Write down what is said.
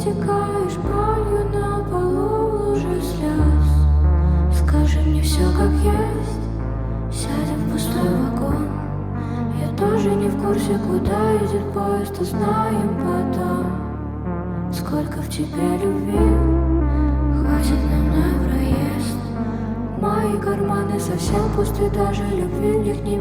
Истекаешь болью на полу в луже слез. Скажи мне все как есть. Сядем в пустой вагон. Я тоже не в курсе, куда идет поезд Узнаем потом Сколько в тебе любви? Хватит нам на проезд. Мои карманы совсем пусты Даже любви в них не